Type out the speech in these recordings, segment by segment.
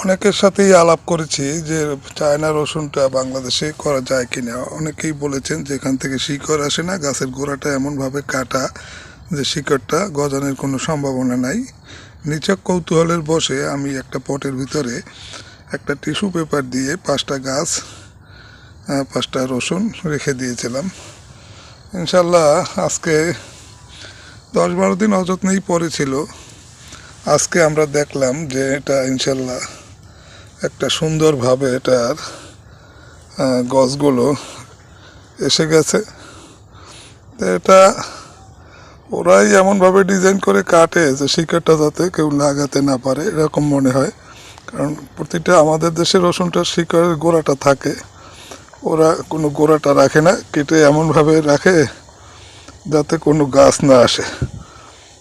অনেকের সাথেই আলাপ করেছি যে চায়না রসুনটা বাংলাদেশে করা যায় কিনা। অনেকেই বলেছেন যে এখান থেকে শিকড় আসে না, গাছের গোড়াটা এমনভাবে কাটা যে শিকড়টা গজানোর কোনো সম্ভাবনা নাই। নিচক কৌতূহলের বসে আমি একটা পটের ভিতরে একটা টিস্যু পেপার দিয়ে পাঁচটা গাছ পাঁচটা রসুন রেখে দিয়েছিলাম। ইনশাল্লাহ আজকে দশ বারো দিন অযত্নেই পড়েছিল। আজকে আমরা দেখলাম যে এটা ইনশাল্লাহ একটা সুন্দরভাবে এটার গছগুলো এসে গেছে। তো এটা ওরাই এমনভাবে ডিজাইন করে কাটে যে শিকারটা যাতে কেউ লাগাতে না পারে, এরকম মনে হয়। কারণ প্রতিটা আমাদের দেশে রসুনটার শিকারের গোড়াটা থাকে, ওরা কোনো গোড়াটা রাখে না, কেটে এমনভাবে রাখে যাতে কোনো গাছ না আসে।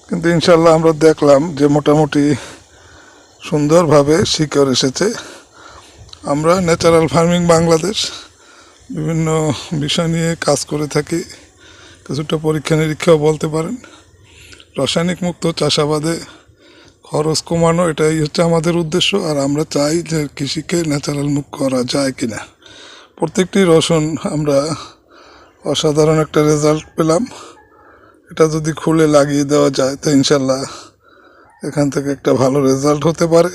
কিন্তু ইনশাল্লাহ আমরা দেখলাম যে মোটামুটি সুন্দরভাবে শিকড় এসেছে। আমরা ন্যাচারাল ফার্মিং বাংলাদেশ বিভিন্ন বিষয় নিয়ে কাজ করে থাকি। কিছুটা পরীক্ষা নিরীক্ষাও বলতে পারেন। রাসায়নিক মুক্ত চাষাবাদে খরচ কমানো এটাই হচ্ছে আমাদের উদ্দেশ্য, আর আমরা চাই যে কৃষিকে ন্যাচারাল মুখ করা যায় কিনা। প্রত্যেকটি রসুন আমরা অসাধারণ একটা রেজাল্ট পেলাম। এটা যদি খুলে লাগিয়ে দেওয়া যায়, তো ইনশাল্লাহ এখান থেকে একটা ভালো রেজাল্ট হতে পারে।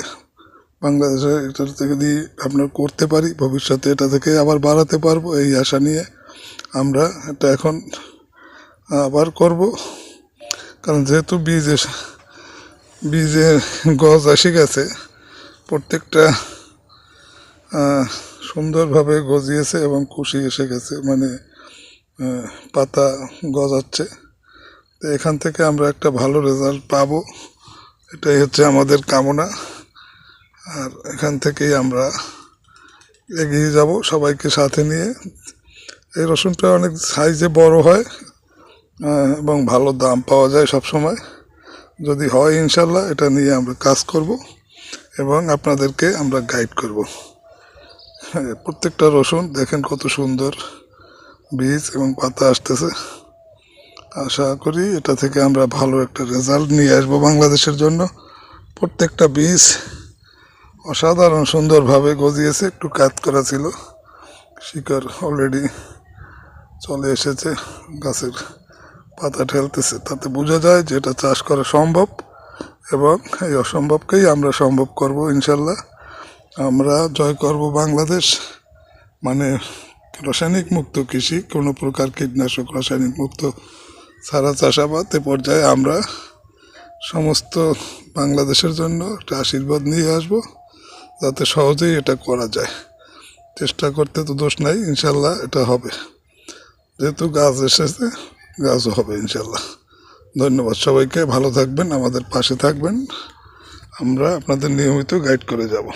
বাংলাদেশে থেকে যদি আপনার করতে পারি, ভবিষ্যতে এটা থেকে আবার বাড়াতে পারব, এই আশা নিয়ে আমরা এটা এখন আবার করব। কারণ যেহেতু বীজ বীজের গজ এসে গেছে, প্রত্যেকটা সুন্দরভাবে গজিয়েছে এবং খুশি এসে গেছে মানে পাতা গজাচ্ছে। তো এখান থেকে আমরা একটা ভালো রেজাল্ট পাবো, এটাই হচ্ছে আমাদের কামনা। আর এখান থেকেই আমরা এগিয়ে যাব সবাইকে সাথে নিয়ে। এই রসুনটা অনেক সাইজে বড় হয় এবং ভালো দাম পাওয়া যায় সব সময় যদি হয় ইনশাল্লাহ এটা নিয়ে আমরা কাজ করব এবং আপনাদেরকে আমরা গাইড করব। হ্যাঁ, প্রত্যেকটা রসুন দেখেন কত সুন্দর বীজ এবং পাতা আসতেছে। আশা করি এটা থেকে আমরা ভালো একটা রেজাল্ট নিয়ে আসব বাংলাদেশের জন্য। প্রত্যেকটা বীজ অসাধারণ সুন্দরভাবে গজিয়েছে, একটু কাজ করা ছিল। শিকড় অলরেডি চলে এসেছে, গাছের পাতা ঠেলতেছে। তাতে বোঝা যায় যে এটা চাষ করা সম্ভব এবং এই অসম্ভবকেই আমরা সম্ভব করব, ইনশাল্লাহ। আমরা জয় করব বাংলাদেশ। মানে রাসায়নিক মুক্ত কৃষি, কোনো প্রকার কীটনাশক রাসায়নিক মুক্ত ছাড়া চাষাবাদ এ পর্যায়ে আমরা সমস্ত বাংলাদেশের জন্য একটা আশীর্বাদ নিয়ে আসব। যাতে সহজেই এটা করা যায়। চেষ্টা করতে তো দোষ নাই, ইনশাল্লাহ এটা হবে। যেহেতু গাছ এসেছে, গাছও হবে, ইনশাল্লাহ। ধন্যবাদ সবাইকে, ভালো থাকবেন, আমাদের পাশে থাকবেন। আমরা আপনাদের নিয়মিত গাইড করে যাব।